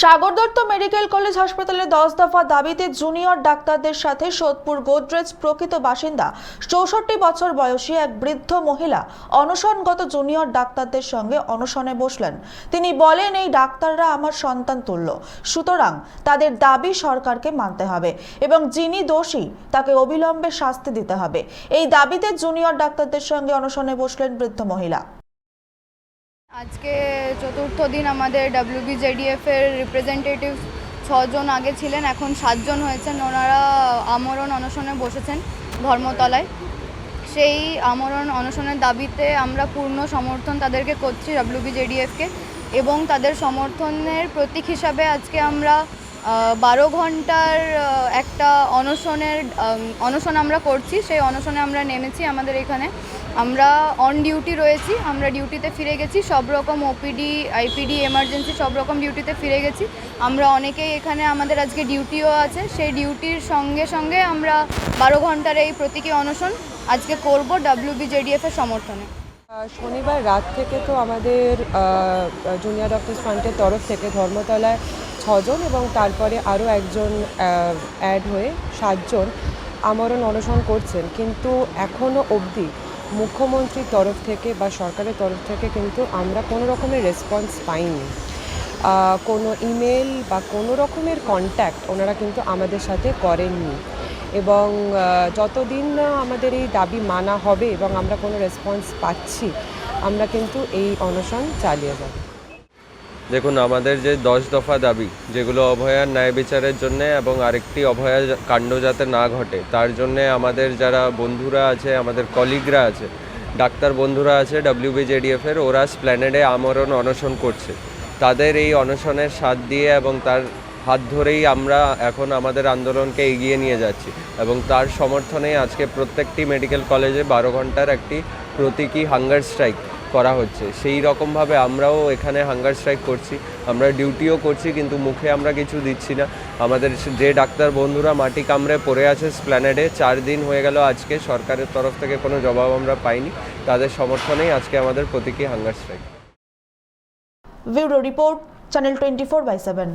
Sagar Dutta medical college হাসপাতালে দশ দফা দাবিতে জুনিয়র ডাক্তারদের সাথে সোদপুর গোদরেজ প্রকৃত বাসিন্দা চৌষট্টি বছর বয়সী এক বৃদ্ধ মহিলা অনশনগত জুনিয়র ডাক্তারদের সঙ্গে অনশনে বসলেন। তিনি বলেন, এই ডাক্তাররা আমার সন্তান তুল্য। সুতরাং তাদের দাবি সরকারকে মানতে হবে এবং যিনি দোষী, তাকে অবিলম্বে শাস্তি দিতে হবে। এই দাবিতে জুনিয়র ডাক্তারদের সঙ্গে অনশনে বসলেন বৃদ্ধ মহিলা। আজকে চতুর্থ দিন আমাদের ডাব্লিউবিজেডিএফ এর রিপ্রেজেন্টেটিভ ছজন আগে ছিলেন, এখন সাতজন হয়েছেন। ওনারা আমরণ অনশনে বসেছেন ধর্মতলায়। সেই আমরণ অনশনের দাবিতে আমরা পূর্ণ সমর্থন তাদেরকে করছি ডাব্লিউবিজেডিএফকে এবং তাদের সমর্থনের প্রতীক হিসাবে আজকে আমরা বারো ঘণ্টার একটা অনশনের অনশন আমরা করছি, সেই অনশনে আমরা নেমেছি আমাদের এখানে। আমরা অন ডিউটি রয়েছি, আমরা ডিউটিতে ফিরে গেছি, সব রকম ওপিডি আইপিডি এমার্জেন্সি সব রকম ডিউটিতে ফিরে গেছি। আমরা অনেকেই এখানে আমাদের আজকে ডিউটিও আছে, সেই ডিউটির সঙ্গে সঙ্গে আমরা বারো ঘণ্টার এই প্রতীকী অনশন আজকে করব ডাব্লিউবিজেডিএফ এর সমর্থনে। শনিবার রাত থেকে তো আমাদের জুনিয়র ডক্টরস ফ্রন্টের তরফ থেকে ধর্মতলায় ছজন এবং তারপরে আরও একজন অ্যাড হয়ে সাতজন আমরণ অনশন করছেন। কিন্তু এখনও অবধি মুখ্যমন্ত্রীর তরফ থেকে বা সরকারের তরফ থেকে কিন্তু আমরা কোনো রকমের রেসপন্স পাইনি। কোনো ইমেল বা কোনো রকমের কন্ট্যাক্ট ওনারা কিন্তু আমাদের সাথে করেননি। এবং যতদিন না আমাদের এই দাবি মানা হবে এবং আমরা কোনো রেসপন্স পাচ্ছি, আমরা কিন্তু এই অনশন চালিয়ে যাব। দেখুন, আমাদের যে দশ দফা দাবি, যেগুলো অভয়ার ন্যায় বিচারের জন্য এবং আরেকটি অভয়া কাণ্ড যাতে না ঘটে, তার জন্য আমাদের যারা বন্ধুরা আছে, আমাদের কলিগরা আছে, ডাক্তার বন্ধুরা আছে ডাব্লিউবিজেডিএফ এর, ওরা স্প্ল্যানেডে আমরণ অনশন করছে। তাদের এই অনশনের স্বাদ দিয়ে এবং তার হাত ধরেই আমরা এখন আমাদের আন্দোলনকে এগিয়ে নিয়ে যাচ্ছি এবং তার সমর্থনে আজকে প্রত্যেকটি মেডিকেল কলেজে বারো ঘণ্টার একটি প্রতীকী হাঙ্গার স্ট্রাইক। করা হচ্ছে। সেই রকমভাবে আমরাও এখানে হাঙ্গার স্ট্রাইক করছি। আমরা ডিউটিও করছি, কিন্তু মুখে আমরা কিছু দিচ্ছি না। আমাদের যে ডাক্তার বন্ধুরা মাটি কামড়ে পড়ে আছে স্প্ল্যানেডে চার দিন হয়ে গেল আজকে, সরকারের তরফ থেকে কোনো জবাব আমরা পাইনি। তাদের সমর্থনেই আজকে আমাদের প্রতীকী hunger strike bureau report channel twenty four by seven